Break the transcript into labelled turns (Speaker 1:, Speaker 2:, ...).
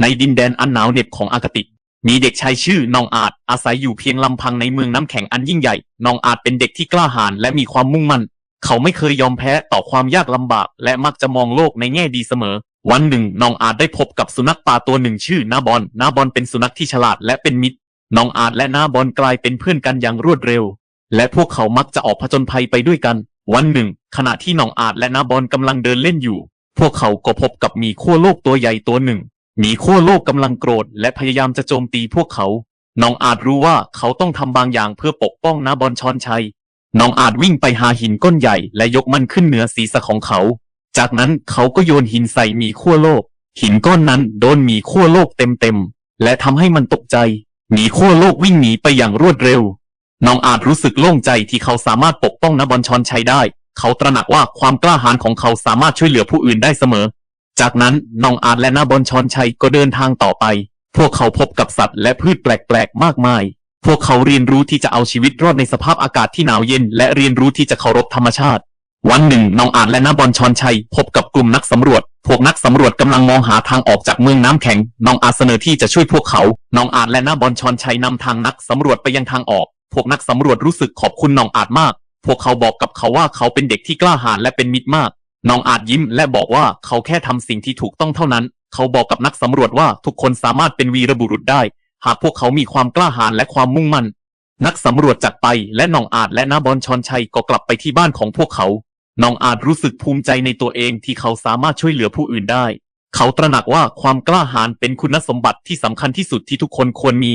Speaker 1: ในดินแดนอันหนาวเหน็บของอากติ มีเด็กชายชื่อนองอาจอาศัยอยู่เพียงลำพังในเมืองน้ำแข็งอันยิ่งใหญ่ นองอาจเป็นเด็กที่กล้าหาญและมีความมุ่งมั่น เขาไม่เคยยอมแพ้ต่อความยากลำบาก และมักจะมองโลกในแง่ดีเสมอ วันหนึ่งนองอาจได้พบกับสุนัขป่าตัวหนึ่งชื่อนาบอนนาบอนเป็นสุนัขที่ฉลาดและเป็นมิตรนองอาจและนาบอนกลายเป็นเพื่อนกันอย่างรวดเร็ว และพวกเขามักจะออกผจญภัยไปด้วยกัน วันหนึ่ง ขณะที่นองอาจและนาบอนกำลังเดินเล่นอยู่ พวกเขาก็พบกับมีขั้วโลกตัวใหญ่ตัวหนึ่ง หมีขั้วโลกกำลังโกรธและพยายามจะโจมตีพวกเขา น้องอาจรู้ว่าเขาต้องทำบางอย่างเพื่อปกป้องนาบอนชอนชัย น้องอาจวิ่งไปหาหินก้นใหญ่และยกมันขึ้นเหนือศีรษะของเขา จากนั้นเขาก็โยนหินใส่หมีขั้วโลก หินก้อนนั้นโดนหมีขั้วโลกเต็มๆ และทำให้มันตกใจ หมีขั้วโลกวิ่งหนีไปอย่างรวดเร็ว น้องอาจรู้สึกโล่งใจที่เขาสามารถปกป้องนาบอนชอนชัยได้ เขาตระหนักว่าความกล้าหาญของเขาสามารถช่วยเหลือผู้อื่นได้เสมอ จากนั้นน้องอาจและนาบอนชอนชัยก็เดินทางต่อไป พวกเขาพบกับสัตว์และพืชแปลกๆ มากมาย พวกเขาเรียนรู้ที่จะเอาชีวิตรอดในสภาพอากาศที่หนาวเย็น และเรียนรู้ที่จะเคารพธรรมชาติ วันหนึ่งน้องอาจและนาบอนชอนชัย พบกับกลุ่มนักสำรวจ พวกนักสำรวจกำลังมองหาทางออกจากเมืองน้ำแข็ง น้องอาจเสนอที่จะช่วยพวกเขา น้องอาจและนาบอนชอนชัยนำทางนักสำรวจไปยังทางออก พวกนักสำรวจรู้สึกขอบคุณน้องอาจมาก พวกเขาบอกกับเขาว่าเขาเป็นเด็กที่กล้าหาญและเป็นมิตรมาก น้องอาจยิ้มและบอกว่าเขาแค่ทำสิ่งที่ถูกต้องเท่านั้น เขาบอกกับนักสำรวจว่าทุกคนสามารถเป็นวีรบุรุษได้ หากพวกเขามีความกล้าหาญและความมุ่งมั่น นักสำรวจจากไปและน้องอาจและนาบอนชอนชัยก็กลับไปที่บ้านของพวกเขาน้องอาจรู้สึกภูมิใจในตัวเองที่เขาสามารถช่วยเหลือผู้อื่นได้ เขาตระหนักว่าความกล้าหาญเป็นคุณสมบัติที่สำคัญที่สุดที่ทุกคนควรมี